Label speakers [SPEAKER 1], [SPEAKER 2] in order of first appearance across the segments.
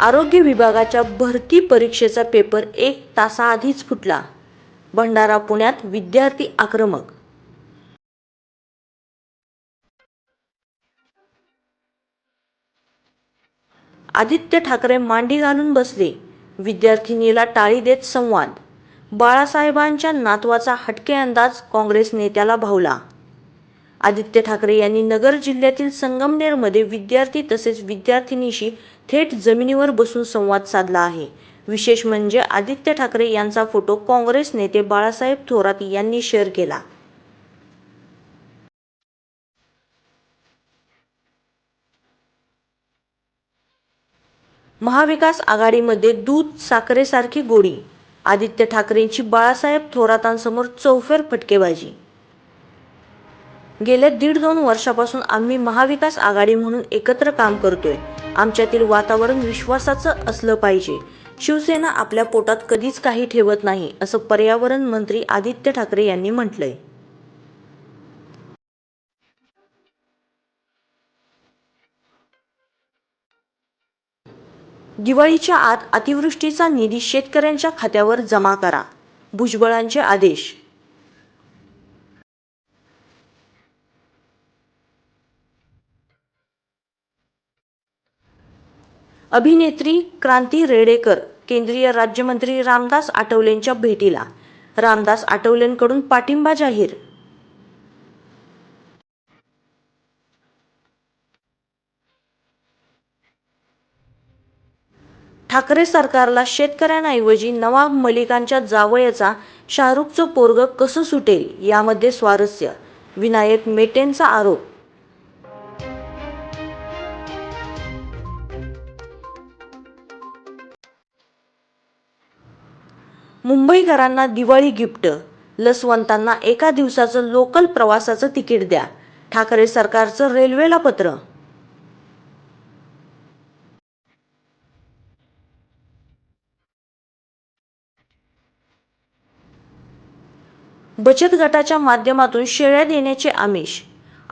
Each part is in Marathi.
[SPEAKER 1] आरोग्य विभागाच्या भरती परीक्षेचा पेपर एक तासाआधीच फुटला. भंडारा पुण्यात विद्यार्थी आक्रमक आदित्य ठाकरे मांडी घालून बसले. विद्यार्थिनीला टाळी देत संवाद. बाळासाहेबांच्या नातवाचा हटके अंदाज काँग्रेस नेत्याला भावला. आदित्य ठाकरे यांनी नगर जिल्ह्यातील संगमनेरमध्ये विद्यार्थी तसेच विद्यार्थिनीशी थेट जमिनीवर बसून संवाद साधला आहे. विशेष म्हणजे आदित्य ठाकरे यांचा फोटो काँग्रेस नेते बाळासाहेब थोरात यांनी शेअर केला. महाविकास आघाडीमध्ये दूध साखरेसारखी गोडी. आदित्य ठाकरेंची बाळासाहेब थोरातांसमोर चौफेर फटकेबाजी. गेल्या दीड दोन वर्षापासून आम्ही महाविकास आघाडी म्हणून एकत्र काम करतोय. आमच्यातील वातावरण विश्वासाचं असलं पाहिजे. शिवसेना आपल्या पोटात कधीच काही ठेवत नाही असं पर्यावरण मंत्री आदित्य ठाकरे यांनी म्हटलंय. दिवाळीच्या आत अतिवृष्टीचा निधी शेतकऱ्यांच्या खात्यावर जमा करा. भुजबळांचे आदेश. अभिनेत्री क्रांती रेडेकर केंद्रीय राज्यमंत्री रामदास आठवलेंच्या भेटीला. रामदास आठवलेंकडून पाठिंबा जाहीर. ठाकरे सरकारला शेतकऱ्यांऐवजी नवाब मलिकांच्या जावयाचा शाहरुखचं पोरग कसं सुटेल यामध्ये स्वारस्य. विनायक मेटेंचा आरोप मुंबईकरांना दिवाळी गिफ्ट. लसवंतांना एका दिवसाचं लोकल प्रवासाचं तिकीट द्या. ठाकरे सरकारचं रेल्वेला पत्र. बचत गटाच्या माध्यमातून शेळ्या देण्याचे आमिष.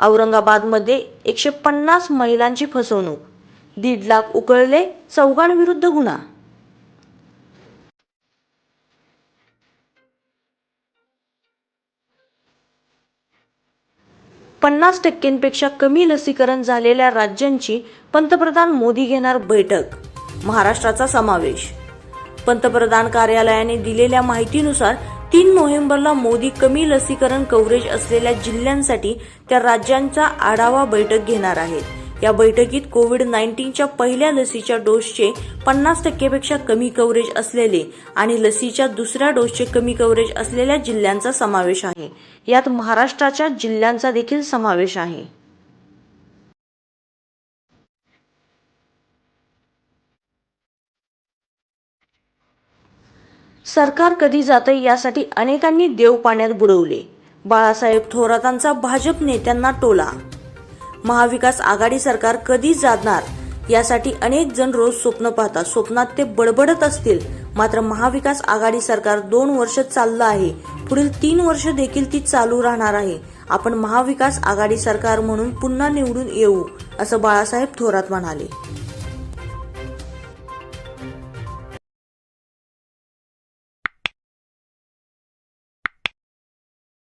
[SPEAKER 1] औरंगाबादमध्ये एकशे पन्नास महिलांची फसवणूक. दीड लाख उकळले चौघांविरुद्ध गुन्हा. पन्नास टक्क्यांपेक्षा कमी लसीकरण झालेल्या राज्यांची पंतप्रधान मोदी घेणार बैठक. महाराष्ट्राचा समावेश. पंतप्रधान कार्यालयाने दिलेल्या माहितीनुसार तीन नोव्हेंबरला मोदी कमी लसीकरण कव्हरेज असलेल्या जिल्ह्यांसाठी त्या राज्यांचा आढावा बैठक घेणार आहेत. या बैठकीत कोविड नाईन्टीनच्या पहिल्या लसीच्या डोसचे पन्नास टक्केपेक्षा कमी कव्हरेज असलेले आणि लसीच्या दुसऱ्या डोसचे कमी कव्हरेज असलेल्या जिल्ह्यांचा समावेश आहे. यात महाराष्ट्राच्या जिल्ह्यांचा देखील समावेश आहे. सरकार कधी जातंय यासाठी अनेकांनी देव पाण्यात बुडवले. बाळासाहेब थोरातांचा भाजप नेत्यांना टोला महाविकास आघाडी सरकार कधी जाणार यासाठी अनेक जण रोज स्वप्न पाहतात. स्वप्नात ते बडबडत असतील. मात्र महाविकास आघाडी सरकार दोन वर्ष चाललं आहे. पुढील तीन वर्ष देखील ती चालू राहणार आहे. आपण महाविकास आघाडी सरकार म्हणून पुन्हा निवडून येऊ असं बाळासाहेब थोरात म्हणाले.